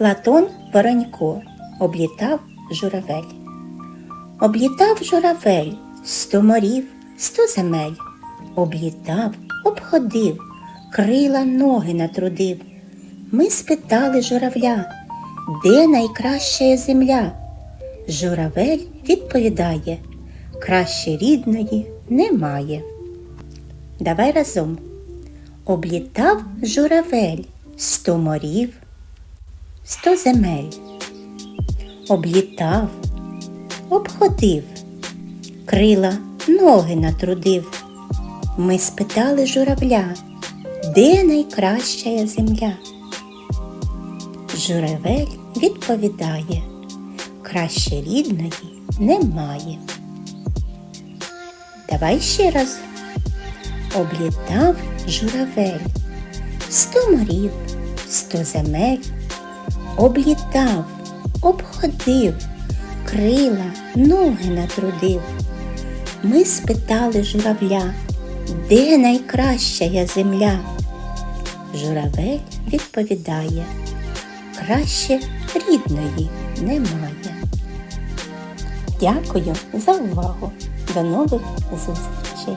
Платон Воронько облітав журавель. Облітав журавель сто морів, сто земель. Облітав, обходив, крила ноги натрудив. Ми спитали журавля, де найкраща земля? Журавель відповідає, краще рідної немає. Давай разом. Облітав журавель сто морів, сто земель. Облітав, обходив, крила ноги натрудив. Ми спитали журавля, де найкраща земля? Журавель відповідає, краще рідної немає. Давай ще раз. Облітав журавель сто морів, сто земель, облітав, обходив, крила, ноги натрудив. Ми спитали журавля, де найкраща земля? Журавель відповідає, краще рідної немає. Дякую за увагу. До нових зустрічей!